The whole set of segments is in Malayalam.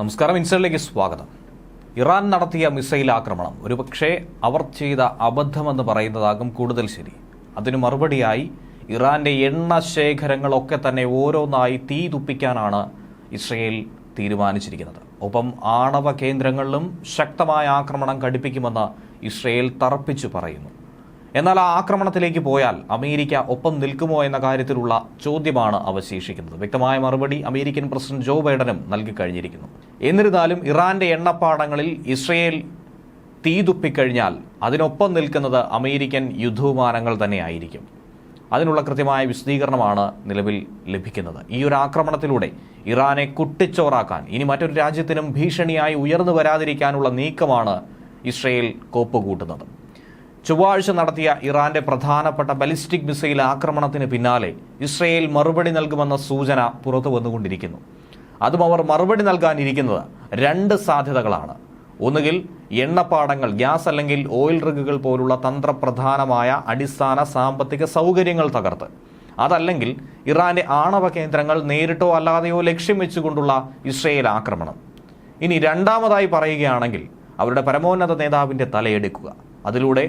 നമസ്കാരം ഇൻസൈഡിലേക്ക് സ്വാഗതം. ഇറാൻ നടത്തിയ മിസൈൽ ആക്രമണം ഒരുപക്ഷെ അവർ ചെയ്ത അബദ്ധമെന്ന് പറയുന്നതാകും കൂടുതൽ ശരി. അതിനു മറുപടിയായി ഇറാന്റെ എണ്ണ ശേഖരങ്ങളൊക്കെ തന്നെ ഓരോന്നായി തീ തുപ്പിക്കാനാണ് ഇസ്രയേൽ തീരുമാനിച്ചിരിക്കുന്നത്. ഒപ്പം ആണവ കേന്ദ്രങ്ങളിലും ശക്തമായ ആക്രമണം ഘടിപ്പിക്കുമെന്ന് ഇസ്രയേൽ തറപ്പിച്ചു പറയുന്നു. എന്നാൽ ആ ആക്രമണത്തിലേക്ക് പോയാൽ അമേരിക്ക ഒപ്പം നിൽക്കുമോ എന്ന കാര്യത്തിലുള്ള ചോദ്യമാണ് അവശേഷിക്കുന്നത്. വ്യക്തമായ മറുപടി അമേരിക്കൻ പ്രസിഡന്റ് ജോ ബൈഡനും നൽകി കഴിഞ്ഞിരിക്കുന്നു. എന്നിരുന്നാലും ഇറാന്റെ എണ്ണപ്പാടങ്ങളിൽ ഇസ്രയേൽ തീതുപ്പിക്കഴിഞ്ഞാൽ അതിനൊപ്പം നിൽക്കുന്നത് അമേരിക്കൻ യുദ്ധവിമാനങ്ങൾ തന്നെയായിരിക്കും. അതിനുള്ള കൃത്യമായ വിശദീകരണമാണ് നിലവിൽ ലഭിക്കുന്നത്. ഈ ഒരു ആക്രമണത്തിലൂടെ ഇറാനെ കുട്ടിച്ചോറാക്കാൻ ഇനി മറ്റൊരു രാജ്യത്തിനും ഭീഷണിയായി ഉയർന്നു വരാതിരിക്കാനുള്ള നീക്കമാണ് ഇസ്രയേൽ കോപ്പുകൂട്ടുന്നത്. ചൊവ്വാഴ്ച നടത്തിയ ഇറാന്റെ പ്രധാനപ്പെട്ട ബലിസ്റ്റിക് മിസൈൽ ആക്രമണത്തിന് പിന്നാലെ ഇസ്രയേൽ മറുപടി നൽകുമെന്ന സൂചന പുറത്തു വന്നുകൊണ്ടിരിക്കുന്നു. അതും അവർ മറുപടി നൽകാനിരിക്കുന്നത് രണ്ട് സാധ്യതകളാണ്. ഒന്നുകിൽ എണ്ണപ്പാടങ്ങൾ ഗ്യാസ് അല്ലെങ്കിൽ ഓയിൽ റിഗുകൾ പോലുള്ള തന്ത്രപ്രധാനമായ അടിസ്ഥാന സാമ്പത്തിക സൗകര്യങ്ങൾ തകർത്ത്. അതല്ലെങ്കിൽ ഇറാന്റെ ആണവ കേന്ദ്രങ്ങൾ നേരിട്ടോ അല്ലാതെയോ ലക്ഷ്യം വെച്ചുകൊണ്ടുള്ള ഇസ്രയേൽ ആക്രമണം. ഇനി രണ്ടാമതായി പറയുകയാണെങ്കിൽ അവരുടെ പരമോന്നത നേതാവിന്റെ തലയെടുക്കുക. അതിലൂടെ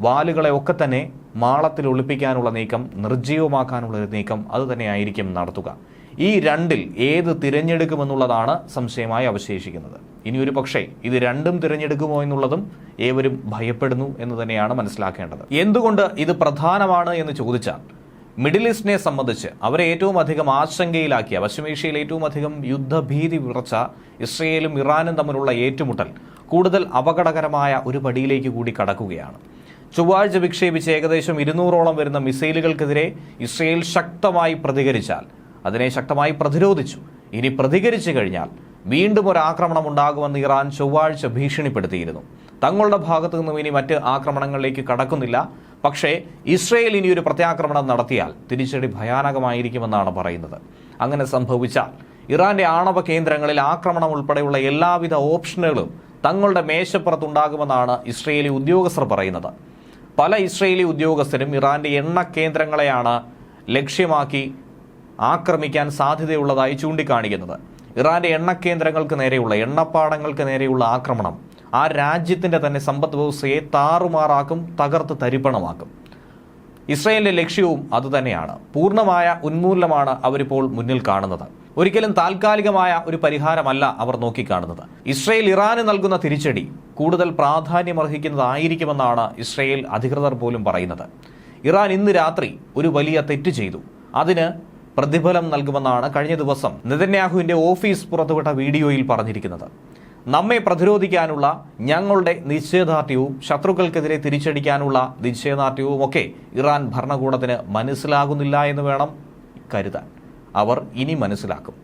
വാലുകളെ ഒക്കെ തന്നെ മാളത്തിൽ ഒളിപ്പിക്കാനുള്ള നീക്കം നിർജീവമാക്കാനുള്ള ഒരു നീക്കം അത് തന്നെയായിരിക്കും നടത്തുക. ഈ രണ്ടിൽ ഏത് തിരഞ്ഞെടുക്കുമെന്നുള്ളതാണ് സംശയമായി അവശേഷിക്കുന്നത്. ഇനി ഒരു പക്ഷേ ഇത് രണ്ടും തിരഞ്ഞെടുക്കുമോ എന്നുള്ളതും ഏവരും ഭയപ്പെടുന്നു എന്ന് തന്നെയാണ് മനസ്സിലാക്കേണ്ടത്. എന്തുകൊണ്ട് ഇത് പ്രധാനമാണ് എന്ന് ചോദിച്ചാൽ മിഡിൽ ഈസ്റ്റിനെ സംബന്ധിച്ച് അവരെ ഏറ്റവും അധികം ആശങ്കയിലാക്കിയ പശ്ചിമേഷ്യയിൽ ഏറ്റവും അധികം യുദ്ധഭീതി വിറച്ച ഇസ്രയേലും ഇറാനും തമ്മിലുള്ള ഏറ്റുമുട്ടൽ കൂടുതൽ അപകടകരമായ ഒരു പടിയിലേക്ക് കൂടി കടക്കുകയാണ്. ചൊവ്വാഴ്ച വിക്ഷേപിച്ച് ഏകദേശം ഇരുന്നൂറോളം വരുന്ന മിസൈലുകൾക്കെതിരെ ഇസ്രയേൽ ശക്തമായി പ്രതികരിച്ചാൽ അതിനെ ശക്തമായി പ്രതിരോധിച്ചു. ഇനി പ്രതികരിച്ചു കഴിഞ്ഞാൽ വീണ്ടും ഒരു ആക്രമണം ഉണ്ടാകുമെന്ന് ഇറാൻ ചൊവ്വാഴ്ച ഭീഷണിപ്പെടുത്തിയിരുന്നു. തങ്ങളുടെ ഭാഗത്തു നിന്നും ഇനി മറ്റ് ആക്രമണങ്ങളിലേക്ക് കടക്കുന്നില്ല. പക്ഷേ ഇസ്രയേൽ ഇനി ഒരു പ്രത്യാക്രമണം നടത്തിയാൽ തിരിച്ചടി ഭയാനകമായിരിക്കുമെന്നാണ് പറയുന്നത്. അങ്ങനെ സംഭവിച്ചാൽ ഇറാന്റെ ആണവ കേന്ദ്രങ്ങളിൽ ആക്രമണം ഉൾപ്പെടെയുള്ള എല്ലാവിധ ഓപ്ഷനുകളും തങ്ങളുടെ മേശപ്പുറത്തുണ്ടാകുമെന്നാണ് ഇസ്രയേലി ഉദ്യോഗസ്ഥർ പറയുന്നത്. പല ഇസ്രയേലി ഉദ്യോഗസ്ഥരും ഇറാന്റെ എണ്ണ കേന്ദ്രങ്ങളെയാണ് ലക്ഷ്യമാക്കി ആക്രമിക്കാൻ സാധ്യതയുള്ളതായി ചൂണ്ടിക്കാണിക്കുന്നത്. ഇറാന്റെ എണ്ണ കേന്ദ്രങ്ങൾക്ക് നേരെയുള്ള എണ്ണപ്പാടങ്ങൾക്ക് നേരെയുള്ള ആക്രമണം ആ രാജ്യത്തിന്റെ തന്നെ സമ്പദ് വ്യവസ്ഥയെ താറുമാറാക്കും തകർത്ത് തരിപ്പണമാക്കും. ഇസ്രയേലിന്റെ ലക്ഷ്യവും അതുതന്നെയാണ് പൂർണമായ ഉന്മൂലനമാണ് അവരിപ്പോൾ മുന്നിൽ കാണുന്നത്. ഒരിക്കലും താൽക്കാലികമായ ഒരു പരിഹാരമല്ല അവർ നോക്കിക്കാണുന്നത്. ഇസ്രയേൽ ഇറാന് നൽകുന്ന തിരിച്ചടി കൂടുതൽ പ്രാധാന്യമർഹിക്കുന്നതായിരിക്കുമെന്നാണ് ഇസ്രയേൽ അധികൃതർ പോലും പറയുന്നത്. ഇറാൻ ഇന്ന് രാത്രി ഒരു വലിയ തെറ്റ് ചെയ്തു. അതിന് പ്രതിഫലം നൽകുമെന്നാണ് കഴിഞ്ഞ ദിവസം നെതന്യാഹുവിന്റെ ഓഫീസ് പുറത്തുവിട്ട വീഡിയോയിൽ പറഞ്ഞിരിക്കുന്നത്. നമ്മെ പ്രതിരോധിക്കാനുള്ള ഞങ്ങളുടെ നിശ്ചയദാർഢ്യവും ശത്രുക്കൾക്കെതിരെ തിരിച്ചടിക്കാനുള്ള നിശ്ചയദാർഢ്യവും ഒക്കെ ഇറാൻ ഭരണകൂടത്തിന് മനസ്സിലാകുന്നില്ല എന്ന് വേണം കരുതാൻ. അവർ ഇനി മനസ്സിലാക്കും.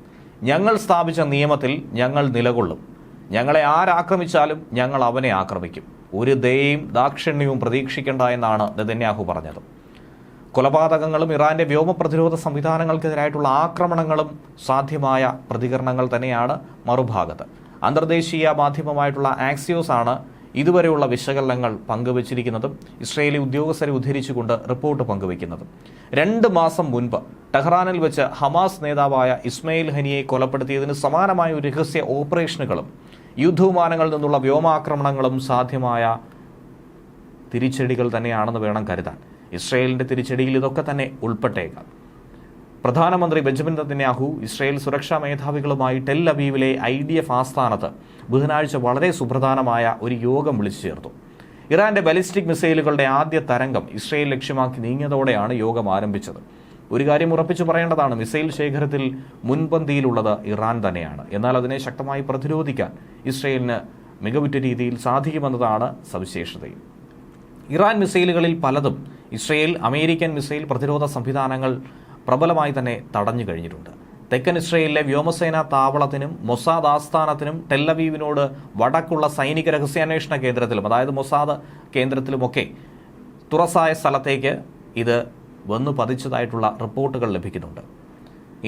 ഞങ്ങൾ സ്ഥാപിച്ച നിയമത്തിൽ ഞങ്ങൾ നിലകൊള്ളും. ഞങ്ങളെ ആരാക്രമിച്ചാലും ഞങ്ങൾ അവനെ ആക്രമിക്കും. ഒരു ദയയും ദാക്ഷിണ്യവും പ്രതീക്ഷിക്കേണ്ട എന്നാണ് നെതന്യാഹു പറഞ്ഞത്. കൊലപാതകങ്ങളും ഇറാന്റെ വ്യോമ പ്രതിരോധ സംവിധാനങ്ങൾക്കെതിരായിട്ടുള്ള ആക്രമണങ്ങളും സാധ്യമായ പ്രതികരണങ്ങൾ തന്നെയാണ് മറുഭാഗത്ത്. അന്തർദേശീയ മാധ്യമമായിട്ടുള്ള ആക്സിയോസ് ആണ് ഇതുവരെയുള്ള വിശകലനങ്ങൾ പങ്കുവച്ചിരിക്കുന്നതും ഇസ്രയേലി ഉദ്യോഗസ്ഥരെ ഉദ്ധരിച്ചുകൊണ്ട് റിപ്പോർട്ട് പങ്കുവയ്ക്കുന്നതും. രണ്ട് മാസം മുൻപ് ടെഹ്റാനിൽ വെച്ച് ഹമാസ് നേതാവായ ഇസ്മയിൽ ഹനിയെ കൊലപ്പെടുത്തിയതിന് സമാനമായ ഒരു രഹസ്യ ഓപ്പറേഷനുകളും യുദ്ധവിമാനങ്ങളിൽ നിന്നുള്ള വ്യോമാക്രമണങ്ങളും സാധ്യമായ തിരിച്ചടികൾ തന്നെയാണെന്ന് വേണം കരുതാൻ. ഇസ്രയേലിന്റെ തിരിച്ചടിയിൽ ഇതൊക്കെ തന്നെ ഉൾപ്പെട്ടേക്കാം. പ്രധാനമന്ത്രി ബെഞ്ചമിൻ നെതന്യാഹു ഇസ്രയേൽ സുരക്ഷാ മേധാവികളുമായി ടെൽ അവീവിലെ ഐ ഡി എഫ് ആസ്ഥാനത്ത് ബുധനാഴ്ച വളരെ സുപ്രധാനമായ ഒരു യോഗം വിളിച്ചു ചേർത്തു. ഇറാന്റെ ബലിസ്റ്റിക് മിസൈലുകളുടെ ആദ്യ തരംഗം ഇസ്രയേൽ ലക്ഷ്യമാക്കി നീങ്ങിയതോടെയാണ് യോഗം ആരംഭിച്ചത്. ഒരു കാര്യം ഉറപ്പിച്ചു പറയേണ്ടതാണ് മിസൈൽ ശേഖരത്തിൽ മുൻപന്തിയിലുള്ളത് ഇറാൻ തന്നെയാണ്. എന്നാൽ അതിനെ ശക്തമായി പ്രതിരോധിക്കാൻ ഇസ്രയേലിന് മികവുറ്റ രീതിയിൽ സാധിക്കുമെന്നതാണ് സവിശേഷതയും. ഇറാൻ മിസൈലുകളിൽ പലതും ഇസ്രയേൽ അമേരിക്കൻ മിസൈൽ പ്രതിരോധ സംവിധാനങ്ങൾ പ്രബലമായി തന്നെ തടഞ്ഞു കഴിഞ്ഞിട്ടുണ്ട്. തെക്കൻ ഇസ്രയേലിലെ വ്യോമസേനാ താവളത്തിനും മൊസാദ് ആസ്ഥാനത്തിനും ടെല്ലവീവിനോട് വടക്കുള്ള സൈനിക രഹസ്യാന്വേഷണ കേന്ദ്രത്തിലും അതായത് മൊസാദ് കേന്ദ്രത്തിലുമൊക്കെ തുറസായ സ്ഥലത്തേക്ക് ഇത് വന്നു പതിച്ചതായിട്ടുള്ള റിപ്പോർട്ടുകൾ ലഭിക്കുന്നുണ്ട്.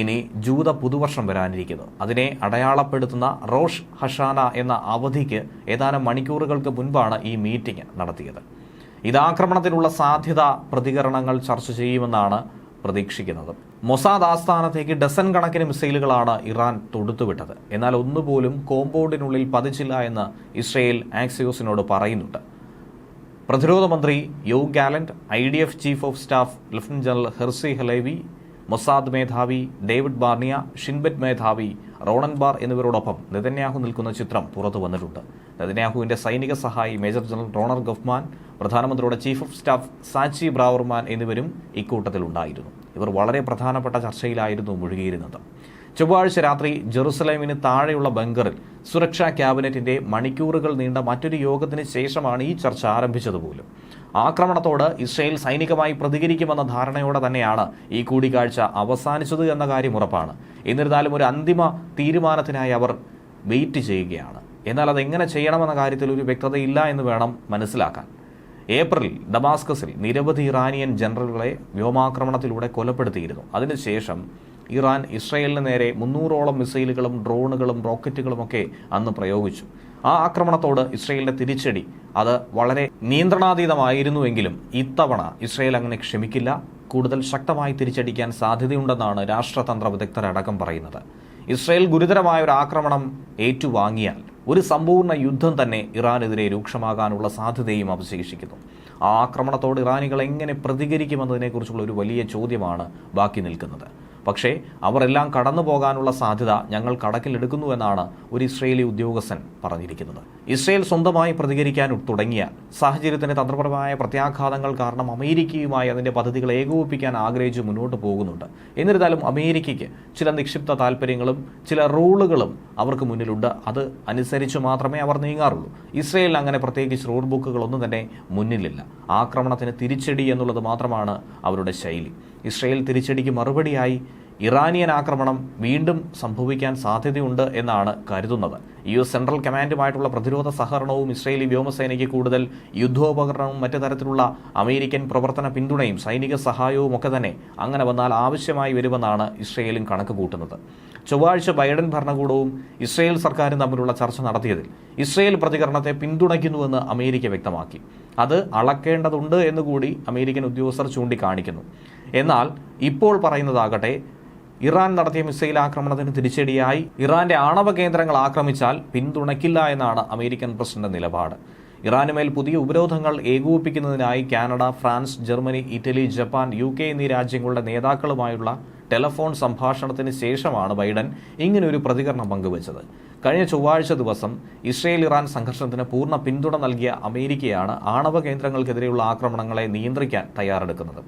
ഇനി ജൂത പുതുവർഷം വരാനിരിക്കുന്നു. അതിനെ അടയാളപ്പെടുത്തുന്ന റോഷ് ഹഷാന എന്ന അവധിക്ക് ഏതാനും മണിക്കൂറുകൾക്ക് മുൻപാണ് ഈ മീറ്റിംഗ് നടത്തിയത്. ഇത് ആക്രമണത്തിനുള്ള സാധ്യത പ്രതികരണങ്ങൾ ചർച്ച ചെയ്യുമെന്നാണ് പ്രതീക്ഷിക്കുന്നത്. മൊസാദ് ആസ്ഥാനത്തേക്ക് ഡസൻ കണക്കിന് മിസൈലുകളാണ് ഇറാൻ തൊടുത്തുവിട്ടത്. എന്നാൽ ഒന്നുപോലും കോമ്പൗണ്ടിനുള്ളിൽ പതിച്ചില്ല എന്ന് ഇസ്രയേൽ ആക്സിയോസിനോട് പറയുന്നുണ്ട്. പ്രതിരോധ മന്ത്രി Yoav Gallant I D F chief of staff lieutenant general Herzi Halevi Mossad മേധാവി ഡേവിഡ് ബാർണിയ ഷിൻബെറ്റ് മേധാവി റോണൻ ബാർ എന്നിവരോടൊപ്പം നെതന്യാഹു നിൽക്കുന്ന ചിത്രം പുറത്തു വന്നിട്ടുണ്ട് നെതന്യാഹുവിന്റെ സൈനിക സഹായി മേജർ ജനറൽ റോണർ ഗഫ്മാൻ പ്രധാനമന്ത്രിയുടെ chief of staff Tzachi Braverman എന്നിവരും ഇക്കൂട്ടത്തിലുണ്ടായിരുന്നു. ഇവർ വളരെ പ്രധാനപ്പെട്ട ചർച്ചയിലായിരുന്നു മുഴുകിയിരുന്നത്. ചൊവ്വാഴ്ച രാത്രി ജെറുസലേമിന് താഴെയുള്ള ബങ്കറിൽ സുരക്ഷാ ക്യാബിനറ്റിന്റെ മണിക്കൂറുകൾ നീണ്ട മറ്റൊരു യോഗത്തിന് ശേഷമാണ് ഈ ചർച്ച ആരംഭിച്ചത് പോലും ആക്രമണത്തോട് ഇസ്രയേൽ സൈനികമായി പ്രതികരിക്കുമെന്ന ധാരണയോടെ തന്നെയാണ് ഈ കൂടിക്കാഴ്ച അവസാനിച്ചത് എന്ന കാര്യം ഉറപ്പാണ്. എന്നിരുന്നാലും ഒരു അന്തിമ തീരുമാനത്തിനായി അവർ വെയിറ്റ് ചെയ്യുകയാണ്. എന്നാൽ അതെങ്ങനെ ചെയ്യണമെന്ന കാര്യത്തിൽ ഒരു വ്യക്തതയില്ല എന്ന് വേണം മനസ്സിലാക്കാൻ. ഏപ്രിലിൽ ഡമാസ്കസിൽ നിരവധി ഇറാനിയൻ ജനറലുകളെ വ്യോമാക്രമണത്തിലൂടെ കൊലപ്പെടുത്തിയിരുന്നു. അതിനുശേഷം ഇറാൻ ഇസ്രയേലിന് നേരെ മുന്നൂറോളം മിസൈലുകളും ഡ്രോണുകളും റോക്കറ്റുകളുമൊക്കെ അന്ന് പ്രയോഗിച്ചു. ആ ആക്രമണത്തോട് ഇസ്രയേലിന്റെ തിരിച്ചടി അത് വളരെ നിയന്ത്രണാതീതമായിരുന്നുവെങ്കിലും ഇത്തവണ ഇസ്രയേൽ അങ്ങനെ ക്ഷമിക്കില്ല. കൂടുതൽ ശക്തമായി തിരിച്ചടിക്കാൻ സാധ്യതയുണ്ടെന്നാണ് രാഷ്ട്രതന്ത്ര വിദഗ്ധരടക്കം പറയുന്നത്. ഇസ്രയേൽ ഗുരുതരമായ ഒരു ആക്രമണം ഏറ്റുവാങ്ങിയാൽ ഒരു സമ്പൂർണ യുദ്ധം തന്നെ ഇറാനെതിരെ രൂക്ഷമാകാനുള്ള സാധ്യതയും അവശേഷിക്കുന്നു ആ ആക്രമണത്തോട് ഇറാനികൾ എങ്ങനെ പ്രതികരിക്കുമെന്നതിനെക്കുറിച്ചുള്ള ഒരു വലിയ ചോദ്യമാണ് ബാക്കി നിൽക്കുന്നത്. പക്ഷേ അവരെല്ലാം കടന്നു പോകാനുള്ള സാധ്യത ഞങ്ങൾ കണക്കിലെടുക്കുന്നുവെന്നാണ് ഒരു ഇസ്രയേലി ഉദ്യോഗസ്ഥൻ പറഞ്ഞിരിക്കുന്നത്. ഇസ്രയേൽ സ്വന്തമായി പ്രതികരിക്കാൻ തുടങ്ങിയാൽ സാഹചര്യത്തിന്റെ തന്ത്രപരമായ പ്രത്യാഘാതങ്ങൾ കാരണം അമേരിക്കയുമായി അതിന്റെ പദ്ധതികൾ ഏകോപിപ്പിക്കാൻ ആഗ്രഹിച്ച് മുന്നോട്ട് പോകുന്നുണ്ട്. എന്നിരുന്നാലും അമേരിക്കയ്ക്ക് ചില നിക്ഷിപ്ത താല്പര്യങ്ങളും ചില റൂളുകളും അവർക്ക് മുന്നിലുണ്ട്. അത് അനുസരിച്ച് മാത്രമേ അവർ നീങ്ങാറുള്ളൂ. ഇസ്രയേലിൽ അങ്ങനെ പ്രത്യേകിച്ച് റൂൾ ബുക്കുകളൊന്നും തന്നെ മുന്നിലില്ല. ആക്രമണത്തിന് തിരിച്ചടി എന്നുള്ളത് മാത്രമാണ് അവരുടെ ശൈലി. ഇസ്രയേൽ തിരിച്ചടിക്ക് മറുപടിയായി ഇറാനിയൻ ആക്രമണം വീണ്ടും സംഭവിക്കാൻ സാധ്യതയുണ്ട് എന്നാണ് കരുതുന്നത്. യു എസ് സെൻട്രൽ കമാൻഡുമായിട്ടുള്ള പ്രതിരോധ സഹകരണവും ഇസ്രയേലി വ്യോമസേനയ്ക്ക് കൂടുതൽ യുദ്ധോപകരണവും മറ്റു തരത്തിലുള്ള അമേരിക്കൻ പ്രവർത്തന പിന്തുണയും സൈനിക സഹായവും ഒക്കെ തന്നെ അങ്ങനെ വന്നാൽ ആവശ്യമായി വരുമെന്നാണ് ഇസ്രയേലും കണക്ക് കൂട്ടുന്നത് ചൊവ്വാഴ്ച ബൈഡൻ ഭരണകൂടവും ഇസ്രയേൽ സർക്കാരും തമ്മിലുള്ള ചർച്ച നടത്തിയതിൽ ഇസ്രയേൽ പ്രതികരണത്തെ പിന്തുണയ്ക്കുന്നുവെന്ന് അമേരിക്ക വ്യക്തമാക്കി. അത് അളക്കേണ്ടതുണ്ട് എന്നുകൂടി അമേരിക്കൻ ഉദ്യോഗസ്ഥർ ചൂണ്ടിക്കാണിക്കുന്നു. എന്നാൽ ഇപ്പോൾ പറയുന്നതാകട്ടെ ഇറാൻ നടത്തിയ മിസൈൽ ആക്രമണത്തിന് തിരിച്ചടിയായി ഇറാന്റെ ആണവ കേന്ദ്രങ്ങൾ ആക്രമിച്ചാൽ പിന്തുണയ്ക്കില്ല എന്നാണ് അമേരിക്കൻ പ്രസിഡന്റ് നിലപാട്. ഇറാനുമേൽ പുതിയ ഉപരോധങ്ങൾ ഏകോപിപ്പിക്കുന്നതിനായി Canada France Germany Italy Japan U എന്നീ രാജ്യങ്ങളുടെ നേതാക്കളുമായുള്ള ടെലഫോൺ സംഭാഷണത്തിന് ശേഷമാണ് ബൈഡൻ ഇങ്ങനൊരു പ്രതികരണം പങ്കുവച്ചത്. കഴിഞ്ഞ ചൊവ്വാഴ്ച ദിവസം ഇസ്രയേൽ ഇറാൻ സംഘർഷത്തിന് പൂർണ പിന്തുണ നൽകിയ അമേരിക്കയാണ് ആണവ കേന്ദ്രങ്ങൾക്കെതിരെയുള്ള ആക്രമണങ്ങളെ നിയന്ത്രിക്കാൻ തയ്യാറെടുക്കുന്നത്.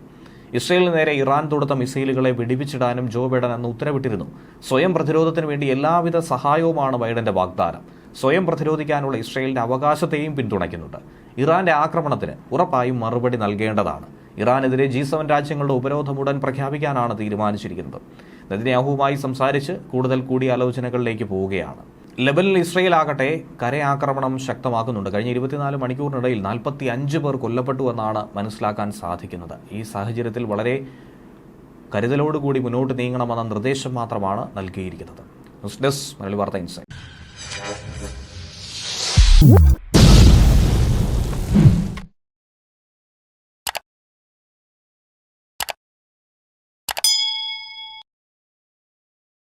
ഇസ്രയേലിന് നേരെ ഇറാൻ തൊടുത്ത മിസൈലുകളെ വെടിവിച്ചിടാനും ജോ ബൈഡൻ അന്ന് ഉത്തരവിട്ടിരുന്നു. സ്വയം പ്രതിരോധത്തിന് വേണ്ടി എല്ലാവിധ സഹായവുമാണ് ബൈഡന്റെ വാഗ്ദാനം. സ്വയം പ്രതിരോധിക്കാനുള്ള ഇസ്രയേലിന്റെ അവകാശത്തെയും പിന്തുണയ്ക്കുന്നുണ്ട്. ഇറാന്റെ ആക്രമണത്തിന് ഉറപ്പായും മറുപടി നൽകേണ്ടതാണ്. ഇറാനെതിരെ ജി സെവൻ രാജ്യങ്ങളുടെ ഉപരോധം ഉടൻ പ്രഖ്യാപിക്കാനാണ് തീരുമാനിച്ചിരിക്കുന്നത്. നെതിന്യാഹുവുമായി സംസാരിച്ച് കൂടുതൽ കൂടിയാലോചനകളിലേക്ക് പോവുകയാണ്. ലെബനിൽ ഇസ്രയേൽ ആകട്ടെ കരയാക്രമണം ശക്തമാക്കുന്നുണ്ട്. കഴിഞ്ഞ ഇരുപത്തിനാല് മണിക്കൂറിനിടയിൽ നാൽപ്പത്തി അഞ്ച് പേർ കൊല്ലപ്പെട്ടു എന്നാണ് മനസ്സിലാക്കാൻ സാധിക്കുന്നത്. ഈ സാഹചര്യത്തിൽ വളരെ കരുതലോടുകൂടി മുന്നോട്ട് നീങ്ങണമെന്ന നിർദ്ദേശം മാത്രമാണ് നൽകിയിരിക്കുന്നത്. ന്യൂസ് ഡെസ്ക് മലയാളി വാർത്ത ഇൻസൈറ്റ്.